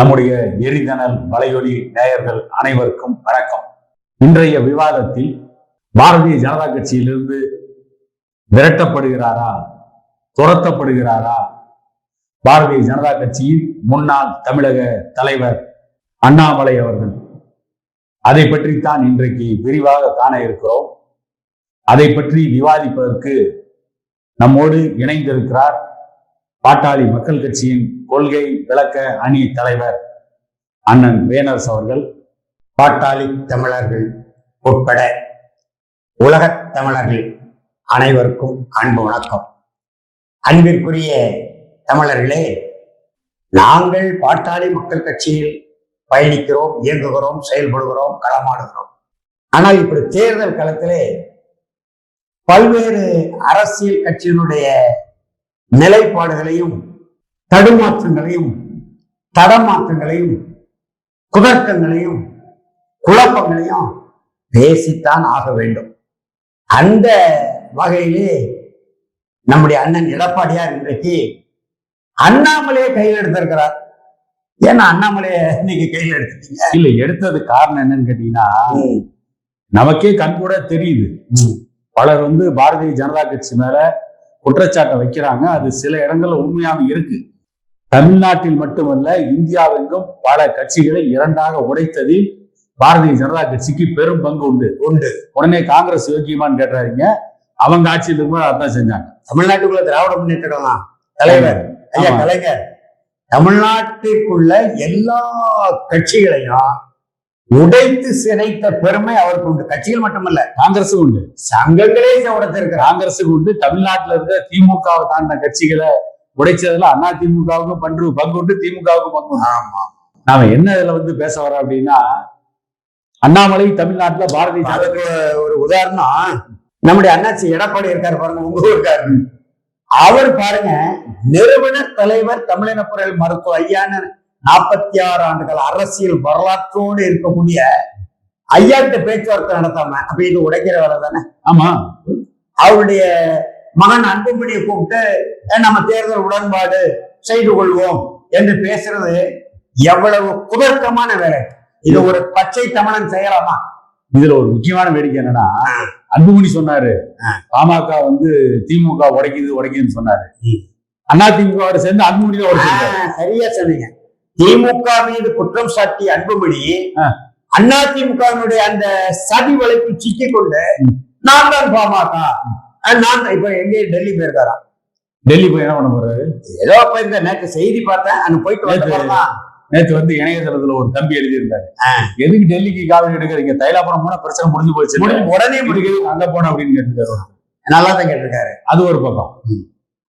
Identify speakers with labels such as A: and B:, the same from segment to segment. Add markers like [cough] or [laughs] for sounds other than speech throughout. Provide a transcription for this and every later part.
A: நம்முடைய எரிதனல் வலையொலி நேயர்கள் அனைவருக்கும் வணக்கம். இன்றைய விவாதத்தில் பாரதிய ஜனதா கட்சியிலிருந்து விரட்டப்படுகிறாரா துரத்தப்படுகிறாரா? பாரதிய ஜனதா கட்சியின் முன்னாள் தமிழக தலைவர் அண்ணாமலை அவர்கள். அதை பற்றித்தான் இன்றைக்கு விரிவாக காண இருக்கிறோம். அதை பற்றி விவாதிப்பதற்கு நம்மோடு இணைந்திருக்கிறார் பாட்டாளி மக்கள் கட்சியின் கொள்கை விளக்க அணி தலைவர் அண்ணன் வேனரஸ் அவர்கள்
B: பாட்டாளி தமிழர்கள் உட்பட உலகத் தமிழர்கள் அனைவருக்கும் அன்பு வணக்கம். அன்பிற்குரிய தமிழர்களே நாங்கள் பாட்டாளி மக்கள் கட்சியில் பயணிக்கிறோம் இயங்குகிறோம் செயல்படுகிறோம் களமாடுகிறோம். ஆனால் இப்படி தேர்தல் களத்திலே பல்வேறு அரசியல் கட்சியினுடைய நிலைப்பாடுகளையும் தடுமாற்றங்களையும் தடமாற்றங்களையும் குதர்க்கங்களையும் குழப்பங்களையும் பேசித்தான் ஆக வேண்டும். அந்த வகையிலே நம்முடைய அண்ணன் எடப்பாடியார் இன்றைக்கு அண்ணாமலையை கையில் எடுத்திருக்கிறார். ஏன்னா அண்ணாமலையை நீங்க கையில் எடுத்துட்டீங்க.
A: இல்ல எடுத்தது காரணம் என்னன்னு கேட்டீங்கன்னா நமக்கே கண்கூட தெரியுது. பலர் வந்து பாரதிய ஜனதா கட்சி மேல குற்றச்சாட்டை வைக்கிறாங்க. அது சில இடங்கள்ல உண்மையாக இருக்கு. தமிழ்நாட்டில் மட்டுமல்ல இந்தியாவெங்கும் பல கட்சிகளை இரண்டாக உடைத்ததில் பாரதிய ஜனதா கட்சிக்கு பெரும் பங்கு உண்டு.
B: உண்டு.
A: உடனே காங்கிரஸ் யோக்கியமான்னு கேட்டாருங்க. அவங்க ஆட்சியில் இருக்கும்போது அதான் செஞ்சாங்க.
B: தமிழ்நாட்டுக்குள்ள திராவிட முன்னேற்றம் தான் தலைவர். ஐயா. கலைஞர். தமிழ்நாட்டிற்குள்ள எல்லா கட்சிகளையும் உடைத்து சிதைத்த பெருமை அவருக்கு உண்டு. கட்சிகள் மட்டுமல்ல
A: காங்கிரஸுக்கு உண்டு.
B: சங்கங்களே உடைத்திருக்கிறார்
A: காங்கிரஸுக்கு உண்டு. தமிழ்நாட்டுல இருக்க திமுகவை தாண்டின கட்சிகளை உடைச்சதுல அண்ணா திமுகவுக்கும் பங்கு பங்கு உண்டு திமுகவுக்கும் பங்கு
B: ஆமா.
A: நாம என்ன இதுல வந்து பேச வரோம் அப்படின்னா அண்ணாமலை தமிழ்நாட்டுல பாரதிய
B: அதுக்கு ஒரு உதாரணம். நம்முடைய அண்ணாச்சி எடப்பாடி இருக்காரு பாருங்க உங்க இருக்காரு அவர் பாருங்க நிறுவன தலைவர் தமிழின மருத்துவ ஐயான்னு நாற்பத்தி ஆறு ஆண்டுகள் அரசியல் வரலாற்றோடு இருக்கக்கூடிய ஐயாட்ட பேச்சுவார்த்தை நடத்தாம அப்ப இது உடைக்கிற வேலை தானே?
A: ஆமா.
B: அவருடைய மகன் அன்புமணியை கூப்பிட்டு "அஹ், நம்ம தேர்தல் உடன்பாடு செய்து கொள்வோம் என்று பேசுறது எவ்வளவு குதர்க்கமான வேலை. இது ஒரு பச்சை தமிழன் செய்யலாமா
A: இதுல ஒரு முக்கியமான வேடிக்கை என்னன்னா அன்புமணி சொன்னாரு.
B: பாமக
A: வந்து திமுக உடைக்குது உடைக்குதுன்னு சொன்னாரு. அண்ணா திமுக சேர்ந்து அன்புமணி தான்
B: சரியா சொன்னீங்க. திமுக மீது குற்றம் சாட்டி அன்புமணி. அண்ணா திமுகவினுடைய அந்த சதி வலைப்பில் சிக்கிக் கொண்டு. நான் தான் பாமக. நான் இப்ப எங்க? டெல்லி போயிருக்காராம்.
A: டெல்லி போய் என்ன பண்ண போறாரு?
B: ஏதோ இப்ப இந்த நேற்று செய்தி பார்த்தேன் அங்க போயிட்டு வந்த
A: நேத்து வந்து இணையதளத்துல ஒரு தம்பி எழுதியிருந்தாரு. எதுக்கு டெல்லிக்கு காவல் எடுக்கிறீங்க தைலாபுரம் போனா பிரச்சனை முடிஞ்சு போச்சு
B: உடனே
A: முடிக்குது அங்க போன அப்படின்னு கேட்டிருக்காரு.
B: நல்லா தான் கேட்டிருக்காரு.
A: அது ஒரு பக்கம்.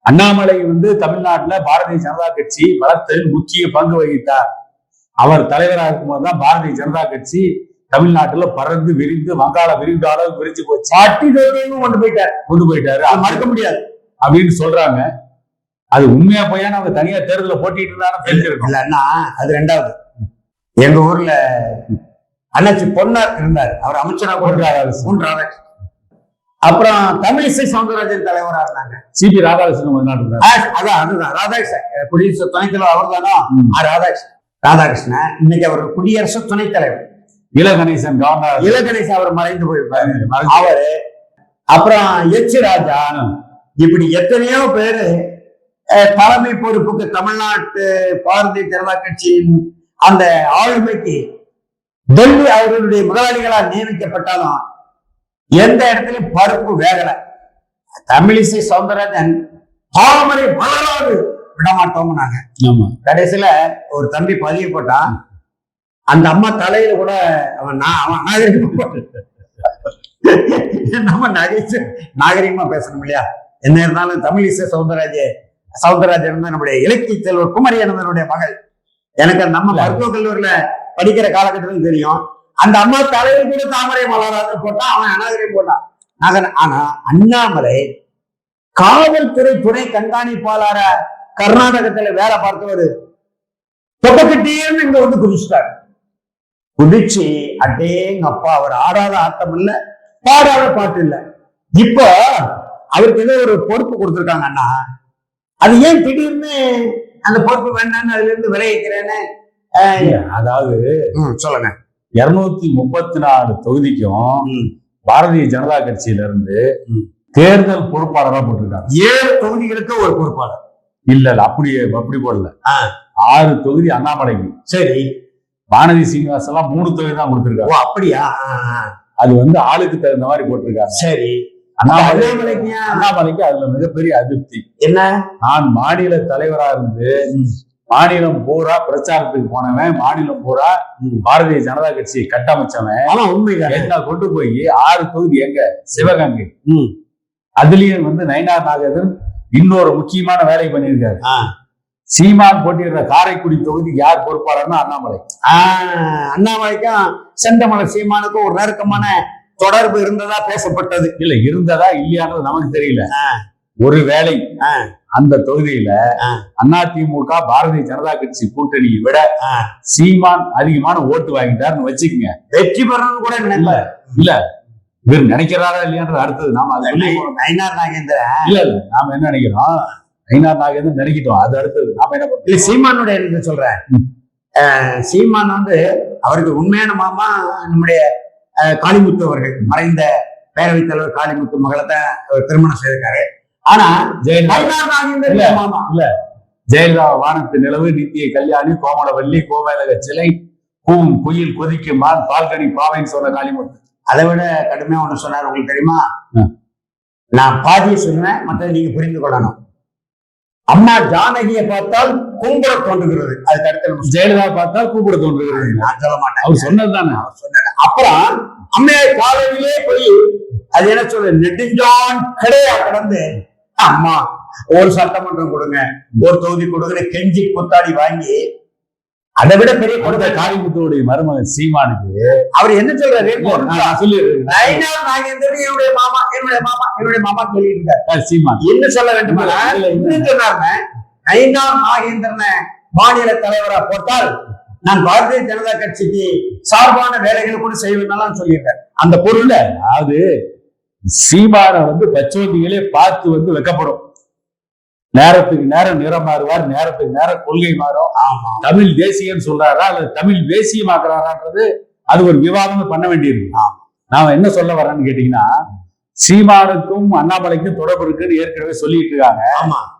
A: அண்ணாமலை வந்து தமிழ்நாட்டுல பாரதிய ஜனதா கட்சி வளர்த்ததில் முக்கிய பங்கு வகித்தார். அவர் தலைவராக இருக்கும்போது தான் பாரதிய ஜனதா கட்சி தமிழ்நாட்டுல பறந்து விரிந்து வங்காள விரிந்த அளவுக்கு விரிஞ்சு போச்சு.
B: கொண்டு போயிட்டார்.
A: கொண்டு போயிட்டாரு.
B: அது மறுக்க முடியாது.
A: அப்படின்னு சொல்றாங்க. அது உண்மையா போயான்னு அவங்க தனியா தேர்தல போட்டிட்டு இருந்தாலும் தெரிஞ்சிருக்கும்.
B: இல்லன்னா அது ரெண்டாவது. எங்க ஊர்ல அண்ணாச்சி பொன்னார் இருந்தார். அவர் அமைச்சரா
A: பொன்
B: போட்டு
A: ராதாகிருஷ்ணன்.
B: மூன்று ராதாகிருஷ்ணன் அப்புறம் தமிழிசை சவுந்தரராஜன் தலைவரா இருந்தாங்க.
A: சிபி ராதாகிருஷ்ணன்
B: அதான் அதுதான். ராதாகிருஷ்ணன் குடியரசு துணைத் தலைவர் அவர் தானோ. ராதாகிருஷ்ணன். ராதாகிருஷ்ணன் இன்னைக்கு அவர் குடியரசு துணைத் தலைவர்.
A: இல கணேசன் கவர்னர்.
B: இலகணேசன் அவர் மறைந்து போயிருப்பாரு. அவரு அப்புறம் எச் ராஜா. இப்படி எத்தனையோ பேரு தலைமை பொறுப்புக்கு தமிழ்நாட்டு பாரதிய ஜனதா கட்சியின் அந்த ஆளுமைக்கு டெல்லி அவர்களுடைய முதலாளிகளால் நியமிக்கப்பட்டாலும் எந்த இடத்துலயும் பருப்பு வேகல. தமிழிசை சவுந்தரராஜன் தாமரை மலராது விடமாட்டோம்னாங்க.
A: ஆமா.
B: கடைசியில ஒரு தம்பி பதிவு போட்டான் அந்த அம்மா தலையில கூட அவன் நான் அவன் நாகரிகமா நம்ம நகைச்சு நாகரிகமா பேசணும் இல்லையா? என்ன இருந்தாலும் தமிழிசை சவுந்தரராஜ சவுந்தரராஜன் வந்து நம்முடைய இலக்கிய செல்வர் குமரியனந்தனுடைய மகள். எனக்கு நம்ம மருத்துவ கல்லூரியில படிக்கிற காலகட்டத்தில் தெரியும். அந்த அம்மா தலையில கூட தாமரை மலராது போட்டான் அவன் அநாகரிகம் போட்டான் நகர் ஆனா அண்ணாமலை காவல்துறை துணை கண்காணிப்பாளர கர்நாடகத்துல வேலை பார்த்தவர். தொப்பக்கிட்டேன்னு இங்க வந்து குதிச்சிட்டார். குதிச்சு அடேங்க அப்பா அவர் ஆடாத ஆட்டம் இல்ல பாடாத பாட்டு இல்ல. இப்போ அவருக்கு ஏதோ ஒரு பொறுப்பு கொடுத்துருக்காங்க அண்ணா. அது ஏன் திடீர்னு அந்த பொறுப்பு வேண்டாம்னு அதுல இருந்து விளைவிக்கிறேன்னு
A: அதாவது
B: சொல்லுங்க.
A: இருநூத்தி முப்பத்தி நாலு தொகுதிக்கும். பாரதிய ஜனதா கட்சியில இருந்து. தேர்தல் பொறுப்பாளரா போட்டிருக்காங்க
B: ஏழு தொகுதிகளுக்கு ஒரு பொறுப்பாளர்
A: இல்ல இல்ல அப்படியே அப்படி போடல. ஆறு தொகுதி அண்ணாமலைக்கு
B: சரி
A: வானதி சீனிவாசன் எல்லாம் மூணு தொகுதி தான்
B: ஓ
A: கொடுத்திருக்காங்க
B: அப்படியா.
A: அது வந்து ஆளுக்கு தகுந்த மாதிரி போட்டிருக்காங்க
B: சரி
A: அண்ணாமலை
B: அண்ணாமலைக்கு?
A: அண்ணாமலைக்கு அதுல மிகப்பெரிய அதிருப்தி
B: என்ன
A: நான் மாநில தலைவரா இருந்து. மாநிலம் பூரா பிரச்சாரத்துக்கு போனவன் மாநிலம் பூரா. பாரதிய ஜனதா கட்சியை கட்டமைச்சவன்
B: ஆமா உண்மைதான்
A: என்ன கொண்டு போய் ஆறு தொகுதி எங்க சிவகங்கை
B: ம்.
A: அதுலயும் வந்து நயினார் நாகேந்திரன் இன்னொரு முக்கியமான வேலை பண்ணியிருக்காரு. சீமான் போட்டியிடுற காரைக்குடி தொகுதி யார் பொறுப்பாளர்னா அண்ணாமலை
B: அண்ணாமலைக்கும் செந்தமலை சீமானுக்கும் ஒரு நெருக்கமான தொடர்பு இருந்ததா பேசப்பட்டது
A: இல்ல இருந்ததா இல்லையான்றது நமக்கு தெரியல. ஒரு வேலை. அந்த தொகுதியில. அதிமுக பாரதிய ஜனதா கட்சி கூட்டணியை விட. சீமான் அதிகமான ஓட்டு வாங்கிட்டாருன்னு வச்சுக்கோங்க.
B: வெற்றி பெறணும்னு கூட நினைக்கல
A: இல்ல இவர் நினைக்கிறாரா இல்லையான்றது அடுத்தது. நாம அது
B: நயினார் நாகேந்திரன்.
A: இல்ல இல்ல. நாம என்ன நினைக்கிறோம்? ஐநார் நாகேந்திரன் நினைக்கிட்டோம். அது அடுத்தது. நாம என்ன
B: இல்ல சீமானுடைய சொல்றேன் சீமான் வந்து அவருக்கு உண்மையான மாமா நம்முடைய காளிமுத்து அவர்கள் மறைந்த பேரவைத் தலைவர் காளிமுத்து மகளை தான் அவர் திருமணம் செய்திருக்காரு. ஆனா
A: இல்ல. ஜெயலலிதா வானத்து நிலவு நித்திய கல்யாணி கோமலவல்லி கோமேதக சிலை பூவும் குயில் கொதிக்கும் மான் பால்கனி பாவைன்னு சொன்ன காளிமுத்து.
B: அதை விட கடுமையா ஒண்ணு சொன்னார் உங்களுக்கு தெரியுமா. நான் பாதியை சொல்லுவேன் மற்றதை நீங்க புரிந்து கொள்ளணும். அம்மா ஜானகியை பார்த்தால் கும்பிட தோன்றுகிறது. அதுக்கு அடுத்த
A: ஜெயலலிதா பார்த்தா கூப்பிட தோன்றுகிறது.
B: நான் சொல்ல மாட்டேன்.
A: அவர் சொன்னதுதானே
B: சொன்னாரு அப்புறம் அம்மையார் காலையிலே போய் அது என்ன சொல்ற நெடுஞ்சான் கிடையா கடந்து அம்மா ஒரு சட்டமன்றம் கொடுங்க ஒரு தொகுதி கொடுங்க கெஞ்சி கொத்தாடி வாங்கி அதை விட பெரிய கொடுமை.
A: காளிமுத்துடைய மருமகன் சீமானுக்கு
B: அவர் என்ன சொல்றாரு?
A: நான் நான்
B: நாகேந்திரன் என்னுடைய மாமா என்னுடைய மாமா என்னுடைய மாமா சொல்லிட்டு இருக்காரு
A: நான் சீமான்.
B: என்ன சொல்ல வேண்டுமா? சொன்னாங்க நயினார் நாகேந்திரனை மாநில தலைவரா போட்டால் நான் பாரதிய ஜனதா கட்சிக்கு சார்பான வேலைகள் கூட செய்வேன் சொல்லியிருக்காரு.
A: அந்த பொருள்ல அதாவது சீமானை வந்து பச்சோந்திகளே பார்த்து வந்து வெக்கப்படும். நேரத்துக்கு நேரம் நிறம் மாறுவார் நேரத்துக்கு நேரம் கொள்கை மாறும்.
B: ஆமா.
A: தமிழ் தேசியன்னு சொல்றாரா? அல்லது தமிழ் தேசியமாக்குறாரான்றது அது ஒரு விவாதம் பண்ண வேண்டியிருக்கு. நாம என்ன சொல்ல வர்றேன்னு கேட்டீங்கன்னா சீமானுக்கும் அண்ணாமலைக்கும் தொடர்பு இருக்குன்னு ஏற்கனவே சொல்லிட்டு இருக்காங்க.
B: ஆமா.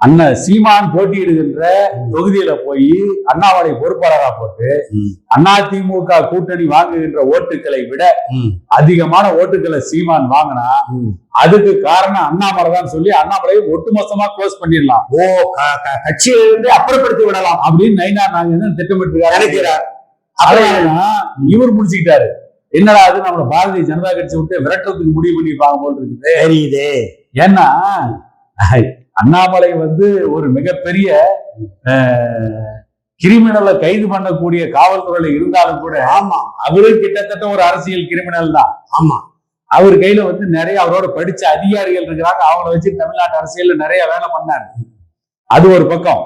A: அண்ணன் சீமான் போட்டியிடுகின்ற தொகுதியில போய் அண்ணாமலை பொறுப்பாளரா போட்டு
B: ம்.
A: அதிமுக கூட்டணி வாங்குகின்ற ஓட்டுகளை விட. அதிகமான ஓட்டுகளை சீமான் வாங்கினா. அதுக்கு காரணம் அண்ணாமலை தான் சொல்லி அண்ணாமலையை ஒட்டுமொத்தமா க்ளோஸ் பண்ணிடலாம்.
B: ஓ க- க- கட்சியிலிருந்து அப்புறப்படுத்தி விடலாம்.
A: அப்படின்னு நைனா நாங்க திட்டமிட்டு
B: நினைக்கிறார்.
A: இவர் முடிச்சுக்கிட்டாரு. என்னடா அது நம்மள பாரதிய ஜனதா கட்சி விட்டு விரட்டுறதுக்கு முடிவு பண்ணிருப்பாங்க போல் இருக்குது.
B: தெரியுது.
A: ஏன்னா அண்ணாமலை வந்து ஒரு மிகப்பெரிய கிரிமினலை கைது பண்ணக்கூடிய காவல்துறையில இருந்தாலும் கூட
B: ஆமா.
A: அவரு கிட்டத்தட்ட ஒரு அரசியல் கிரிமினல் தான்.
B: ஆமா.
A: அவர் கையில வந்து நிறைய அவரோட படிச்ச அதிகாரிகள் இருக்கிறாங்க. அவங்கள வச்சு தமிழ்நாட்டு அரசியல்ல நிறைய வேலை பண்ணாரு. அது ஒரு பக்கம்.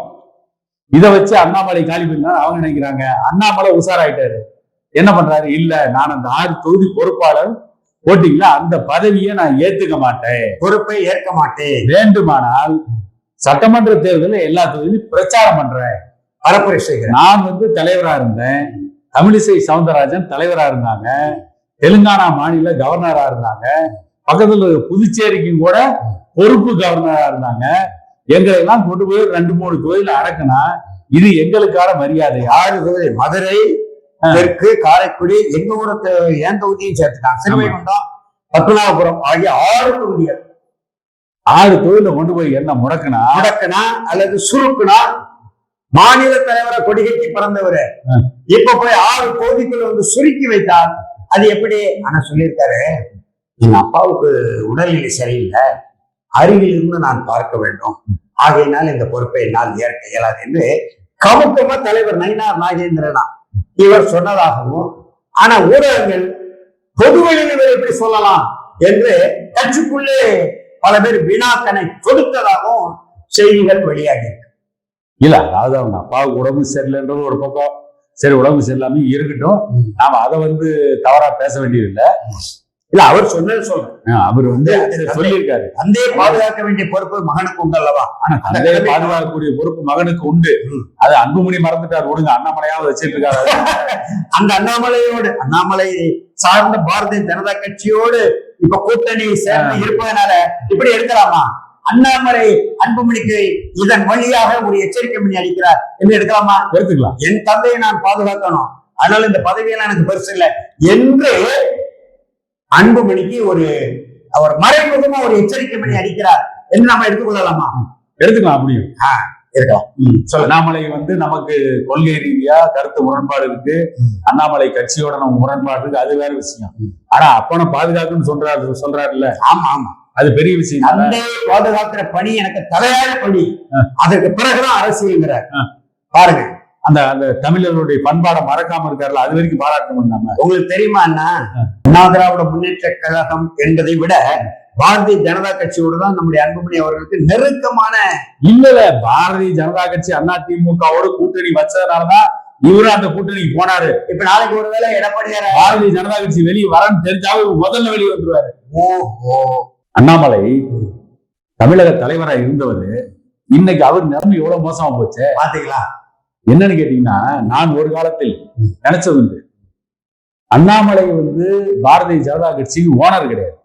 A: இதை வச்சு அண்ணாமலை காலி பண்ணா அவங்க நினைக்கிறாங்க அண்ணாமலை உஷாராயிட்டாரு. என்ன பண்றாரு? இல்ல நான் அந்த ஆறு தொகுதி பொறுப்பாளர் போட்டீங்களா? அந்த பதவியை நான் ஏத்துக்க மாட்டேன்.
B: பொறுப்பை ஏற்க மாட்டேன்.
A: வேண்டுமானால் சட்டமன்ற தேர்தலில் எல்லா தொகுதியிலும் பிரச்சாரம் பண்றேன்.
B: பரப்புரை செய்கிறேன்.
A: நான் வந்து தலைவரா இருந்தேன். தமிழிசை சவுந்தரராஜன் தலைவரா இருந்தாங்க. தெலுங்கானா மாநில கவர்னரா இருந்தாங்க. பக்கத்துல புதுச்சேரிக்கும் கூட பொறுப்பு கவர்னரா இருந்தாங்க. எங்களை எல்லாம் கொண்டு போய் ரெண்டு மூணு தொகுதியில அடக்குனா இது எங்களுக்கான மரியாதை.
B: ஆறு தொகுதி மதுரை தெற்கு காரைக்குடி எங்க ஊர என் தொகுதியும் சேர்த்துட்டாங்க. சிறுவைகுண்டம் பத்மநாபபுரம் ஆகிய ஆறு தொகுதிகள்.
A: ஆறு தொகுதியில கொண்டு போய் என்ன முடக்குனா?
B: முடக்குனா அல்லது சுருக்குனா மாநில தலைவரை கொடிகட்டி பிறந்தவர். இப்ப போய் ஆறு தொகுதிக்குள்ள வந்து சுருக்கி வைத்தால் அது எப்படி? ஆனா சொல்லியிருக்காரு எங்க அப்பாவுக்கு உடல்நிலை சரியில்லை. அருகில் இருந்து நான் பார்க்க வேண்டும். ஆகையினால் இந்த பொறுப்பை என்னால் ஏற்க இயலாது என்று கமுக்கமா தலைவர் நயினார் நாகேந்திரனா இவர் சொன்னதாகவும் ஆனா ஊடகங்கள் பொதுவெளியில் இவர் எப்படி சொல்லலாம் என்று கட்சிக்குள்ளே பல பேர் வினாக்கனை கொடுத்ததாகவும் செய்திகள் வெளியாகி இருக்கு.
A: இல்ல அதாவது அவங்க அப்பாவுக்கு உடம்பு சரியில்லைன்றது ஒரு பக்கம். சரி உடம்பு சரியில்லாம இருக்கட்டும். நாம அதை வந்து தவறா பேச வேண்டியதில்லை.
B: இல்ல அவர் சொன்னது சொல்றேன்.
A: அவர் வந்து சொல்லியிருக்காரு.
B: தந்தையை பாதுகாக்க வேண்டிய பொறுப்பு மகனுக்கு உண்டல்லவா
A: ஆனா தந்தையை பாதுகாக்கக்கூடிய பொறுப்பு மகனுக்கு உண்டு. அது அன்புமணி மறந்துட்டார். விடுங்க அண்ணாமலையாவது வச்சிட்டு இருக்காரு [laughs]
B: அந்த அண்ணாமலையோடு அண்ணாமலை சார்ந்த பாரதிய ஜனதா கட்சியோடு இப்ப கூட்டணி சேர்ந்து இருப்பதனால இப்படி எடுக்கலாமா? அண்ணாமலை அன்புமணிக்கு இதன் வழியாக ஒரு எச்சரிக்கை மணி அளிக்கிறார். என்று எடுக்கலாமா?
A: எடுத்துக்கலாம்.
B: என் தந்தையை நான் பாதுகாக்கணும். அதனால இந்த பதவியெல்லாம் எனக்கு பெருசு இல்லை. என்று அன்புமணிக்கு ஒரு அவர் மறைமுகமா ஒரு எச்சரிக்கை மணி அளிக்கிறார் என்று நம்ம எடுத்துக்கொள்ளலாமா
A: எடுத்துக்கலாம் அப்படியும்
B: இருக்கலாம்
A: அண்ணாமலை வந்து நமக்கு கொள்கை ரீதியா கருத்து முரண்பாடு இருக்கு. அண்ணாமலை கட்சியோட நம்ம முரண்பாடு இருக்கு. அது வேற விஷயம். ஆனா அப்பனை பாதுகாக்குன்னு சொல்றாரு சொல்றாருல்ல.
B: ஆமா ஆமா.
A: அது பெரிய விஷயம்?
B: தந்தையை பாதுகாக்கிற பணி எனக்கு தலையாய பணி. அதற்கு பிறகுதான் அரசியல்ங்கிறார். பாருங்க.
A: அந்த அந்த தமிழர்களுடைய பண்பாடை மறக்காம இருக்காருல்ல அது வரைக்கும் பாராட்டணும் நம்ம.
B: உங்களுக்கு தெரியுமா அண்ணா? அண்ணா திராவிட முன்னேற்ற கழகம் என்பதை விட பாரதிய ஜனதா கட்சியோடு தான் நம்முடைய அன்புமணி அவர்களுக்கு நெருக்கமான
A: இல்ல இல்ல பாரதிய ஜனதா கட்சி அண்ணா திமுகவோட கூட்டணி வச்சதுனாலதான் இவரும் அந்த கூட்டணிக்கு போனாரு.
B: இப்ப நாளைக்கு ஒருவேளை எடப்பாடியார
A: பாரதிய ஜனதா கட்சி வெளியே வரன்னு தெரிஞ்சாவே முதல்ல வெளியே வந்துருவாரு.
B: ஓஹோ.
A: அண்ணாமலை தமிழக தலைவரா இருந்தவர் இன்னைக்கு அவர் நிலைமை எவ்வளவு மோசமா போச்சு?
B: பாத்தீங்களா?
A: என்னன்னு கேட்டீங்கன்னா நான் ஒரு காலத்தில் நினைச்சது உண்டு. அண்ணாமலை வந்து பாரதிய ஜனதா கட்சிக்கு ஓனர் கிடையாது.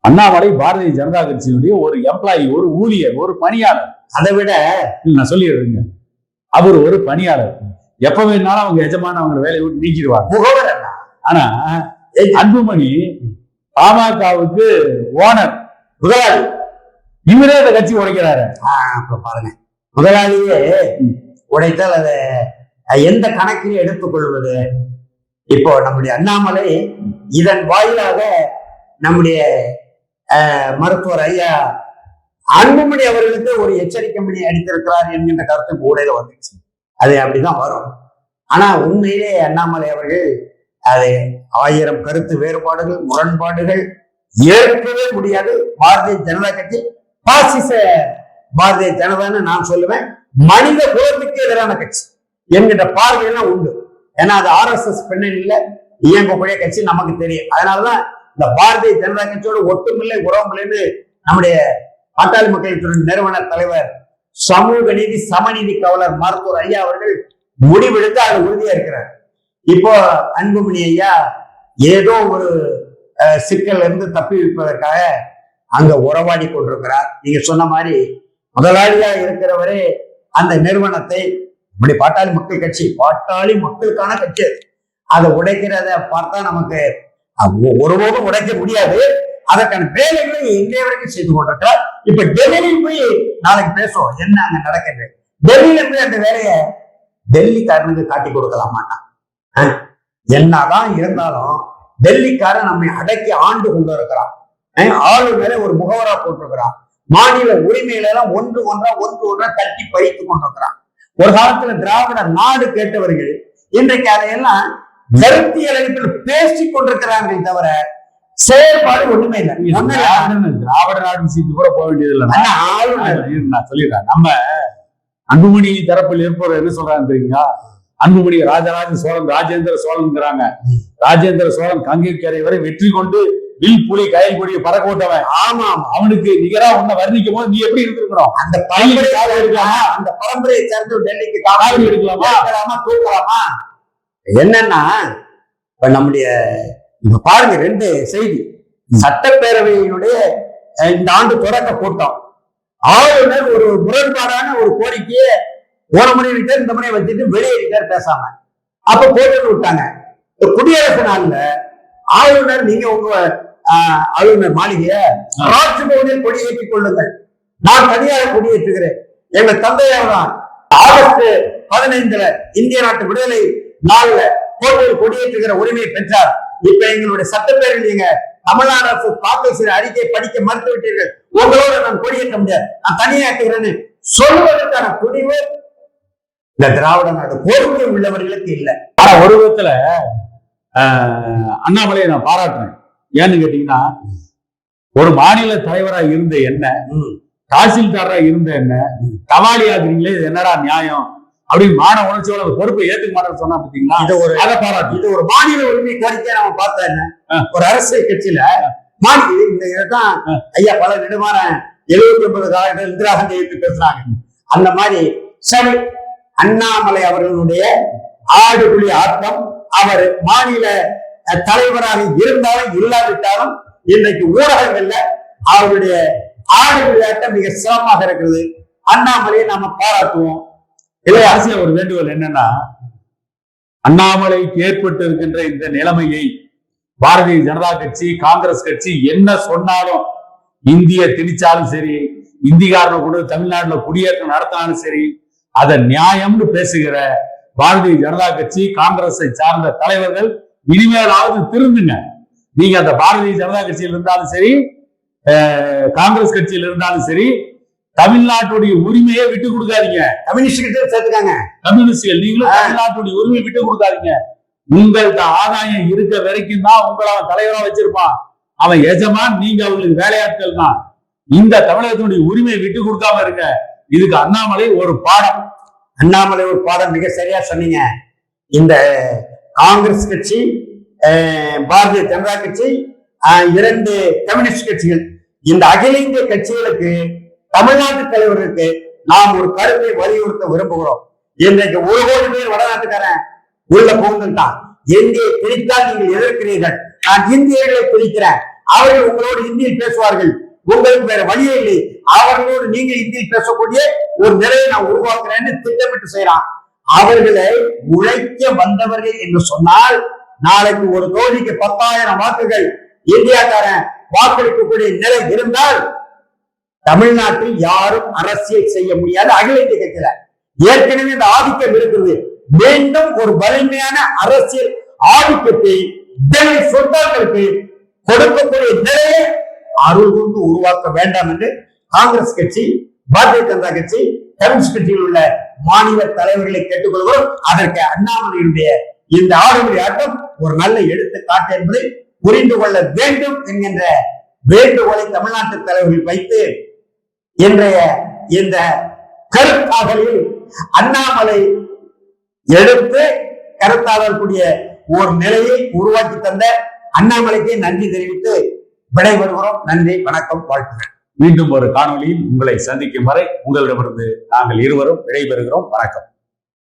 A: அண்ணாமலை பாரதிய ஜனதா கட்சியினுடைய ஒரு எம்ப்ளாயி ஒரு ஊழியர் ஒரு பணியாளர்.
B: அதை விட
A: நான் சொல்லிடுறேங்க. அவர் ஒரு பணியாளர். எப்ப வேணாலும் அவங்க எஜமான அவங்க வேலையை விட்டு நீக்கிடுவாங்க. ஆனா அன்புமணி பாமகவுக்கு ஓனர்
B: முதலாளி.
A: இவரே அந்த கட்சி உடைக்கிறாரு.
B: ஆ, அப்ப பாருங்க. முதலாளியே உடைத்தால் அதை எந்த கணக்கில் எடுத்துக்கொள்வது? இப்போ நம்முடைய அண்ணாமலை இதன் வாயிலாக நம்முடைய அஹ், மருத்துவர் ஐயா அன்புமணி அவர்களுக்கு ஒரு எச்சரிக்கை மணி அடித்திருக்கிறார் என்கின்ற கருத்து கூடையில வந்துச்சு. அது அப்படிதான் வரும். ஆனா உண்மையிலே அண்ணாமலை அவர்கள் அது ஆயிரம் கருத்து வேறுபாடுகள் முரண்பாடுகள் ஏற்கவே முடியாது. பாரதிய ஜனதா கட்சி பாசிச பாரதிய ஜனதான்னு நான் சொல்லுவேன். மனித குலத்துக்கு எதிரான கட்சி என்கின்ற பார்வையெல்லாம் உண்டு. ஏன்னா அது ஆர்எஸ்எஸ் பின்னணியில இயங்கக்கூடிய கட்சி நமக்கு தெரியும். அதனாலதான் இந்த பாரதிய ஜனதா கட்சியோட ஒட்டுமில்லை உறவுமில்லைன்னு நம்முடைய பாட்டாளி மக்கள் துறை நிறுவன தலைவர் சமூக நீதி சமநீதி காவலர் மருத்துவர் ஐயா அவர்கள் முடிவெடுத்து அது உறுதியா இருக்கிறார். இப்போ அன்புமணி ஐயா ஏதோ ஒரு அஹ், சிக்கல்ல இருந்து தப்பி வைப்பதற்காக அங்க உறவாடி கொண்டிருக்கிறார். நீங்க சொன்ன மாதிரி முதலாளியா இருக்கிறவரே அந்த நிறுவனத்தை இப்படி பாட்டாளி மக்கள் கட்சி பாட்டாளி மக்களுக்கான கட்சி. அது. அதை உடைக்கிறத பார்த்தா நமக்கு ஒருபோதும் உடைக்க முடியாது. அதற்கான வேலைகளை இங்கே வரைக்கும் செய்து கொண்டிருக்கிறார். இப்ப டெல்லியில் போய் நாளைக்கு பேசுவோம். என்ன அங்க நடக்கிறது? டெல்லியில போய் அந்த வேலையை டெல்லிக்காரனுக்கு காட்டி கொடுக்கலாம் மாட்டான். என்னதான் இருந்தாலும் டெல்லிக்காரன் நம்மை அடக்கி ஆண்டு கொண்டு இருக்கிறான் அஹ், ஆளுநரை ஒரு முகவரா போட்டிருக்கிறான். மாநில உரிமையில எல்லாம் ஒன்று ஒன்றா ஒன்று ஒன்றா தட்டி பறித்து கொண்டிருக்கிறான். ஒரு காலத்துல திராவிட நாடு கேட்டவர்கள் இன்றைக்கு அதையெல்லாம் கருத்தியல் அடிப்பில் பேசிக் கொண்டிருக்கிறார்கள் தவிர செயல்பாடு ஒண்ணுமே இல்லை.
A: திராவிட நாடு விஷயத்து கூட போக வேண்டியது இல்லை. நான் சொல்லிடுறேன். நம்ம அன்புமணி தரப்பில் இருப்பவர் என்ன சொல்றாங்க தெரியுங்களா? அன்புமணி ராஜராஜ சோழன் ராஜேந்திர சோழன்ங்கிறாங்க. ராஜேந்திர சோழன் கங்கை கரை வரை வெற்றி கொண்டு வில் புலி கயல் கொடிய பறக்க விட்டவன்.
B: ஆமா
A: அவனுக்கு நிகரா உன்னை வர்ணிக்கும் போது நீ எப்படி இருந்திருக்கணும்?
B: அந்த
A: கையில்
B: பரம்பரை
A: காவல் இருக்கலாமா.
B: அந்த பரம்பரையை சேர்ந்து டெல்லிக்கு
A: காவல்
B: காவல்
A: எடுக்கலாமா.
B: எடுக்கலாமா? தூக்கலாமா? என்னன்னா இப்ப நம்முடைய இப்ப பாருங்க ரெண்டு செய்தி. சட்டப்பேரவையினுடைய இந்த ஆண்டு தொடக்க கூட்டம். ஆளுநர் ஒரு முரண்பாடான ஒரு கோரிக்கையை போன முறை விட்டார் இந்த முறை வச்சுட்டு வெளியேறிட்டார் பேசாம. அப்ப போட்டு விட்டாங்க. குடியரசு நாள்ல ஆளுநர் நீங்க உங்க ஆளுநர் மாளிகைய ராஜ்பவனில் கொடியேற்றிக் கொள்ளுங்கள். நான் தனியாக கொடியேற்றுகிறேன். எங்க தந்தையார் தான் ஆகஸ்ட் பதினைந்துல இந்திய நாட்டு விடுதலை நாள்ல கோட்டையில் கொடியேற்றுகிற உரிமையை பெற்றார். இப்ப எங்களுடைய சட்டப்பேரவை நீங்க தமிழ்நாடு அரசு தாக்கல் செய்த அறிக்கையை படிக்க மறுத்து விட்டீர்கள் உங்களோட நான் கொடியேற்ற முடியாது. நான் தனியாக்குகிறேன்னு சொல்வதற்கான துணிவு இந்த திராவிட நாடு கோரிக்கை உள்ளவர்களுக்கு இல்லை.
A: ஆனா ஒரு விதத்துல அண்ணாமலையை நான் பாராட்டுறேன் ஏன்னு கேட்டீங்கன்னா ஒரு மாநில தலைவரா இருந்த என்ன தாசில்தாரா இருந்த என்ன
B: ம்.
A: கவாலி ஆகுறீங்களே இது என்னடா நியாயம் அப்படின்னு மான உணர்ச்சியோட அந்த பொறுப்பை ஏத்துக்க மாட்டேன்னு சொன்னா பாத்தீங்களா
B: இது ஒரு
A: அதை பாராட்டு
B: இது ஒரு மாநில உரிமை கோரிக்கை நம்ம பார்த்தா என்ன. ஒரு அரசியல் கட்சியில மாநில இந்த இதைத்தான்
A: ஆ.
B: ஐயா பல நெடுமாறன் எழுபத்தி ஒன்பது காலகட்டத்தில் இந்திரா காந்தி எடுத்து பேசுறாங்க அந்த மாதிரி சரி அண்ணாமலை அவர்களுடைய ஆடுபுலி ஆட்டம் அவர் மாநில தலைவராக இருந்தாலும் இல்லாவிட்டாலும் இன்றைக்கு ஊடகங்கள்ல அவருடைய ஆடு ஆட்டம் மிக சிரமமாக இருக்கிறது. அண்ணாமலையை நாம பாராட்டுவோம். இல்லை
A: அரசியல் ஒரு வேண்டுகோள் என்னன்னா அண்ணாமலைக்கு ஏற்பட்டு இருக்கின்ற இந்த நிலைமையை பாரதிய ஜனதா கட்சி காங்கிரஸ் கட்சி என்ன சொன்னாலும் இந்திய திணிச்சாலும் சரி இந்திகாரனை கொண்டு தமிழ்நாட்டில் தமிழ்நாட்டுல குடியேற்றம் நடத்தினாலும் சரி அதை நியாயம்னு பேசுகிற பாரதிய ஜனதா கட்சி காங்கிரஸை சார்ந்த தலைவர்கள் இனிமேலாவது திருந்துங்க. நீங்க அந்த பாரதிய ஜனதா கட்சியில் இருந்தாலும் சரி காங்கிரஸ் கட்சியில் இருந்தாலும் சரி தமிழ்நாட்டுடைய உரிமையை விட்டு கொடுக்காதீங்க.
B: கம்யூனிஸ்ட் கிட்ட சேர்த்துக்காங்க.
A: கம்யூனிஸ்டுகள் நீங்களும் தமிழ்நாட்டுடைய உரிமை விட்டு கொடுக்காதீங்க. உங்கள்ட்ட ஆதாயம் இருக்க வரைக்கும் தான் உங்களை அவன் தலைவரா வச்சிருப்பான். அவன் எஜமான் நீங்க அவங்களுக்கு வேலையாட்கள் தான். இந்த தமிழகத்தினுடைய உரிமையை விட்டு கொடுக்காம இருக்க இதுக்கு அண்ணாமலை ஒரு பாடம்.
B: அண்ணாமலை ஒரு பாடம் மிக சரியா சொன்னீங்க. இந்த காங்கிரஸ் கட்சி பாரதிய ஜனதா கட்சி இரண்டு கம்யூனிஸ்ட் கட்சிகள். இந்த அகில இந்திய கட்சிகளுக்கு தமிழ்நாட்டு தலைவர்களுக்கு நாம் ஒரு கருத்தை வலியுறுத்த விரும்புகிறோம். இன்றைக்கு ஒரு கோடி பேர் வடநாட்டுக்காரன் உள்ள புகுந்துட்டான் இந்தியை பிரித்தால் நீங்கள் எதிர்க்கிறீர்கள்? நான் இந்தியர்களை பிரிக்கிறேன். அவர்கள் உங்களோடு இந்தியில் பேசுவார்கள். உங்களுக்கு வேற வழியே இல்லை. அவர்களோடு நீங்க இந்தியில் பேசக்கூடிய ஒரு நிலையை நான் உருவாக்குறேன்னு திட்டமிட்டு செய்யறான் அவர்களை உழைக்க வந்தவர்கள் என்று சொன்னால் நாளைக்கு ஒரு தோழிக்கு பத்தாயிரம் வாக்குகள் இந்தியாக்காரன் வாக்களிக்கக்கூடிய நிலை இருந்தால் தமிழ்நாட்டில் யாரும் அரசியல் செய்ய முடியாது. அகில இந்திய கட்சியில ஏற்கனவே இந்த ஆதிக்கம் இருக்குது மீண்டும் ஒரு வலிமையான அரசியல் ஆதிக்கத்தை சொந்தங்களுக்கு கொடுக்கக்கூடிய நிலையை அருள் கொண்டு உருவாக்க வேண்டாம் என்று காங்கிரஸ் கட்சி பாரதிய ஜனதா கட்சி கம்யூனிஸ்ட் கட்சியில் உள்ள மாநில தலைவர்களை கேட்டுக்கொள்கிறோம். அதற்கு அண்ணாமலையுடைய இந்த ஆடுமொழி ஆட்டம் ஒரு நல்ல எடுத்துக்காட்டு என்பதை புரிந்து கொள்ள வேண்டும் என்கின்ற வேண்டுகோளை தமிழ்நாட்டு தலைவர்கள் வைத்து இன்றைய இந்த கருத்தாகலில் அண்ணாமலை எடுத்து கருத்தாடக்கூடிய ஒரு நிலையை உருவாக்கி தந்த அண்ணாமலைக்கு நன்றி தெரிவித்து விடைபெறுகிறோம். நன்றி வணக்கம் வாழ்த்துகள்
A: மீண்டும் ஒரு காணொலியில் உங்களை சந்திக்கும் வரை உங்களிடமிருந்து நாங்கள் இருவரும் விடைபெறுகிறோம். வணக்கம்.